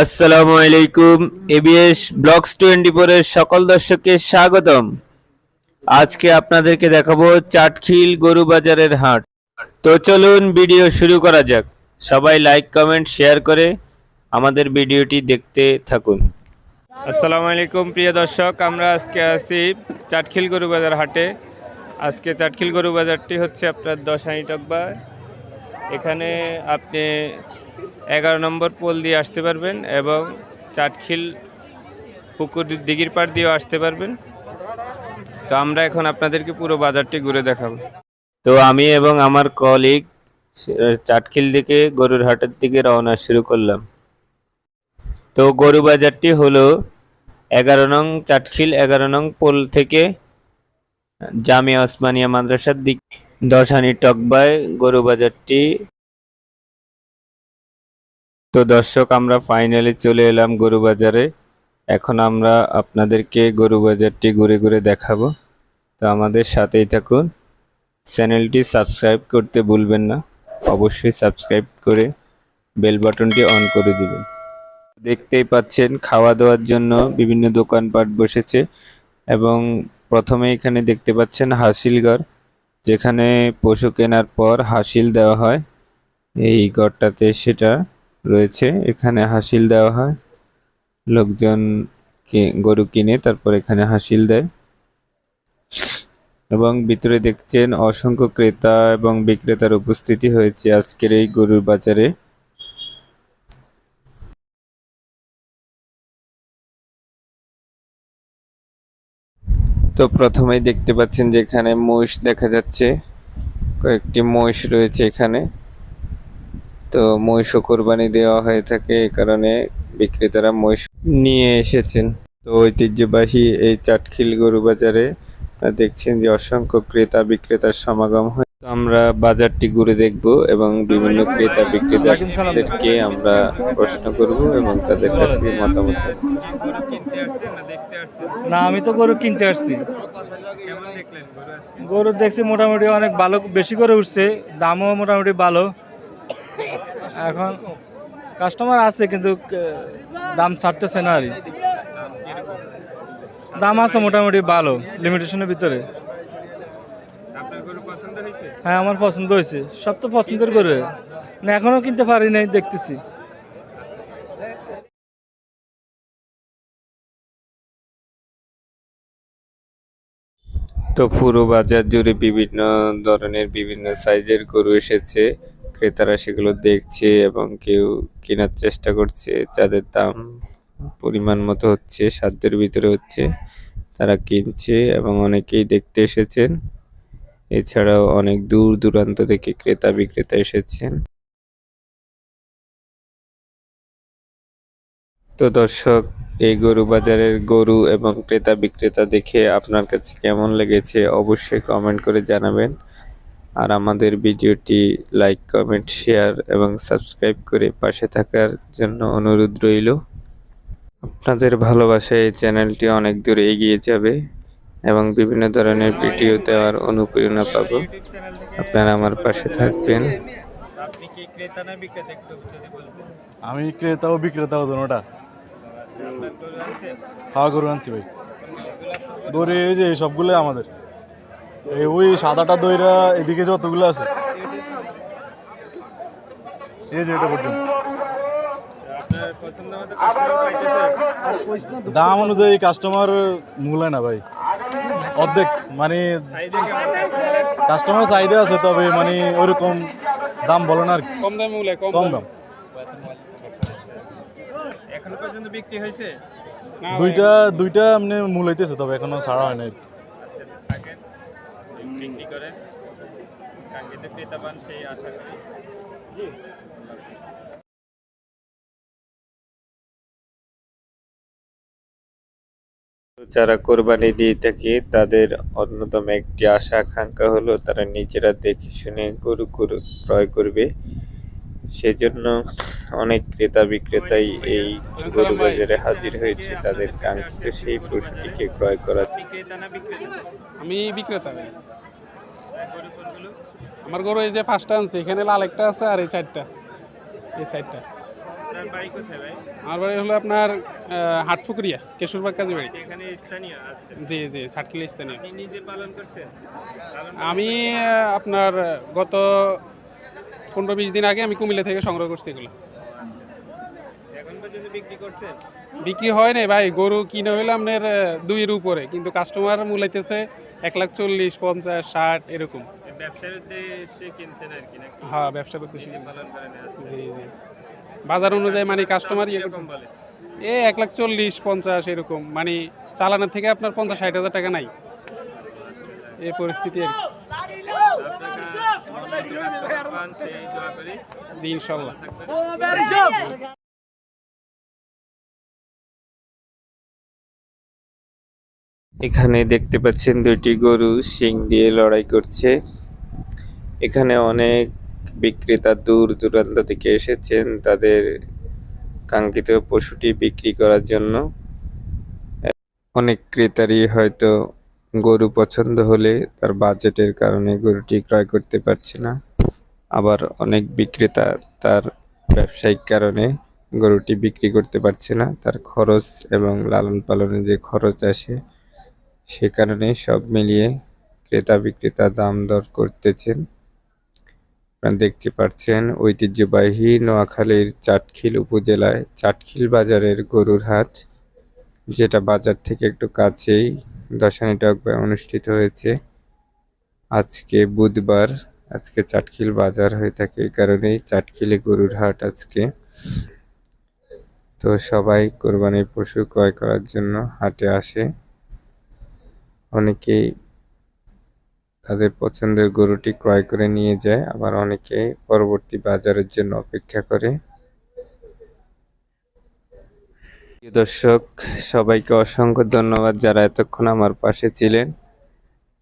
আসসালামু আলাইকুম, ABS blogs twenty ফোরের সকল দর্শককে স্বাগতম। আজকে আপনাদেরকে দেখাবো চাটখিল গরু বাজারের হাট। তো চলুন ভিডিও শুরু করা যাক। সবাই লাইক, কমেন্ট, শেয়ার করে আমাদের ভিডিওটি দেখতে থাকুন। আসসালামু আলাইকুম, প্রিয় দর্শক। আমরা আজকে আছি চাটখিল গরু বাজার হাটে। আজকে চাটখিল গরু বাজারটি হচ্ছে আপনার দশানি টকবা এখানে আপনি এগারো নম্বর পোল দিয়ে আসতে পারবেন এবং চাটখিল পুকুর দিঘির পাড় দিয়েও আসতে পারবেন। তো আমরা এখন আপনাদেরকে পুরো বাজারটি ঘুরে দেখাবো। তো আমি এবং আমার কলিগ চাটখিল দিকে, গরুর হাটের দিকে রওনা শুরু করলাম। তো গরু বাজারটি হলো এগারো নং চাটখিল, এগারো নং পোল থেকে জামিয়া ওসমানিয়া মাদ্রাসার দিক। দশানি টকবায় গরু বাজারটি তো দর্শক, আমরা ফাইনালি চলে এলাম গরু বাজারে এখন আমরা আপনাদেরকে গরু বাজারটি ঘুরে ঘুরে দেখাবো। তো আমাদের সাথেই থাকুন। চ্যানেলটি সাবস্ক্রাইব করতে ভুলবেন না। অবশ্যই সাবস্ক্রাইব করে বেল বাটনটি অন করে দিবেন। দেখতেই পাচ্ছেন খাওয়া দাওয়ার জন্য বিভিন্ন দোকানপাট বসেছে এবং প্রথমে এখানে দেখতে পাচ্ছেন হাসিলঘর, যেখানে পশু কেনার পর হাসিল দেওয়া হয়। এই ঘরটাতে সেটা রয়েছে। এখানে হাসিল দেওয়া হয়। লোকজন কে- গরু কিনে, তারপর এখানে হাসিল দেয়। এবং ভিতরে দেখছেন অসংখ্য ক্রেতা এবং বিক্রেতার উপস্থিতি হয়েছে আজকের এই গরুর বাজারে। তো প্রথমেই দেখতে পাচ্ছেন যে এখানে মহিষ দেখা যাচ্ছে। কয়েকটি মহিষ রয়েছে এখানে। তো মহিষ কোরবানি দেওয়া হয়ে থাকে এই কারণে বিক্রেতারা মহিষ নিয়ে এসেছেন। তো ঐতিহ্যবাহী এই চাটখিল গরু বাজারে দেখছেন যে অসংখ্য ক্রেতা বিক্রেতার সমাগম হয়। তো আমরা বাজারটি ঘুরে দেখব এবং বিভিন্ন ক্রেতা বিক্রেতাদেরকে আমরা প্রশ্ন করব এবং তাদের কাছ থেকে মতামত না, আমি তো গরু কিনতে আসছি। গরু দেখছি মোটামুটি অনেক ভালো, বেশি করে উঠছে, দামও মোটামুটি ভালো। এখন কাস্টমার আছে কিন্তু দাম ছাড়তেছে না আর দাম আছে মোটামুটি ভালো লিমিটেশনের ভিতরে। হ্যাঁ আমার পছন্দ হয়েছে। সব তো পছন্দের গরু না এখনও কিনতে পারি নাই, দেখতেছি। তো পুরো বাজার জুড়ে বিভিন্ন ধরনের বিভিন্ন সাইজের গরু এসেছে। ক্রেতারা সেগুলো দেখছে এবং কেউ কেনার চেষ্টা করছে, যাদের দাম পরিমাণ মতো হচ্ছে, সাধ্যের ভিতরে হচ্ছে, তারা কিনছে এবং অনেকেই দেখতে এসেছেন। এছাড়াও অনেক দূর দূরান্ত থেকে ক্রেতা বিক্রেতা এসেছেন। তো দর্শক, এই গরু বাজারের গরু এবং ক্রেতা বিক্রেতা দেখে আপনার কাছে কেমন লেগেছে অবশ্যই কমেন্ট করে জানাবেন। আর আমাদের ভিডিওটি লাইক, কমেন্ট, শেয়ার এবং সাবস্ক্রাইব করে পাশে থাকার জন্য অনুরোধ রইল। আপনাদের ভালোবাসায় এই চ্যানেলটি অনেক দূর এগিয়ে যাবে এবং বিভিন্ন ধরনের ভিডিও দেওয়ার অনুপ্রেরণা পাব। আপনারা আমার পাশে থাকবেন। বিক্রেতা আমি ক্রেতা ও বিক্রেতাও দুটোটা খাওয়া গরু আনছি ভাই। গরু এই যে সবগুলোই আমাদের। এই ওই সাদাটা দইরা এদিকে যতগুলো আছে। এই যে এটা পর্যন্ত। দাম অনুযায়ী কাস্টমার মূলায় না ভাই। অর্ধেক মানে কাস্টমার চাহিদা আছে তবে মানে ওইরকম দাম বলে না আর। কম দামে মূল্যে কম দাম। এখনও পর্যন্ত বিক্রি হয়েছে? দুইটা দুইটা এমনি মূল হইতেছে তবে এখনও ছাড়া হয় নাই থাকেন বিক্রি করেন কাঙ্ক্ষিত ক্রেতা পান সেই আশা করি। যারা কোরবানি দিয়ে থাকে তাদের অন্যতম একটি আশা আকাঙ্ক্ষা হলো তারা নিজেরা দেখে শুনে গরু গরু ক্রয় করবে। সেজন্য অনেক ক্রেতা বিক্রেতাই এই গরু বাজারে হাজির হয়েছে। তাদের কাঙ্ক্ষিত সেই পশুটিকে ক্রয় করার আমি বিক্রেতা। আমার গরু এই যে পাঁচটা আনছে এখানে লাল একটা আছে আর এই চারটা। এই চারটা। আমার বাড়ি হলো আপনার হাটপুকুরিয়া কেশরবাগ কাজী বাড়ি। জি জি সাতকিল স্থানীয়। আমি আপনার গত পনেরো বিশ দিন আগে আমি কুমিল্লা থেকে সংগ্রহ করছি এগুলো। বিক্রি হয় নাই ভাই গরু কিনে হইলে আপনার দুইয়ের উপরে কিন্তু কাস্টমার মূলাইতেছে এক লাখ চল্লিশ পঞ্চাশ ষাট এরকম। ব্যবসার উদ্দেশ্যে কিনছেন আর কি নাকি? হ্যাঁ ব্যবসার উদ্দেশ্যে পালন করেন। জি জি। বাজার অনুযায়ী মানে কাস্টমার ইয়ে কীরকম বলে এ এক লাখ চল্লিশ পঞ্চাশ এরকম। মানে চালানোর থেকে আপনার পঞ্চাশ ষাট হাজার টাকা নাই। এই পরিস্থিতি আর কি। ইনশাল্লাহ। এখানে দেখতে পাচ্ছেন দুইটি গরু শিং দিয়ে লড়াই করছে। এখানে অনেক বিক্রেতা দূর দূরান্ত থেকে এসেছেন। তাদের কাঙ্ক্ষিত পশুটি বিক্রি করার জন্য। অনেক ক্রেতারই হয়তো গরু পছন্দ হলে তার বাজেটের কারণে গরুটি ক্রয় করতে পারছে না। আবার অনেক বিক্রেতা তার ব্যবসায়িক কারণে গরুটি বিক্রি করতে পারছে না। তার খরচ এবং লালন পালনে যে খরচ আসে, সে কারণে সব মিলিয়ে ক্রেতা বিক্রেতা দাম দর করতেছেন। দেখতে পাচ্ছেন, ঐতিহ্যবাহী নোয়াখালীর চাটখিল উপজেলায় চাটখিল বাজারের গরুর হাট, যেটা বাজার থেকে একটু কাছেই দশানি টকবায় অনুষ্ঠিত হয়েছে। আজকে বুধবার, আজকে চাটখিল বাজার হয়ে থাকে এই কারণেই চাটখিলে গরুর হাট আজকে। তো সবাই কোরবানির পশু ক্রয় করার জন্য হাটে আসে। অনেকেই তাদের পছন্দের গরুটি ক্রয় করে নিয়ে যায়। আবার অনেকে পরবর্তী বাজারের জন্য অপেক্ষা করে। দর্শক, সবাইকে অসংখ্য ধন্যবাদ যারা এতক্ষণ আমার পাশে ছিলেন।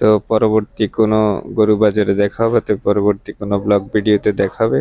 তো পরবর্তী কোনো গরু বাজারে দেখা হবে, তো পরবর্তী কোনো ব্লগ ভিডিওতে দেখাবে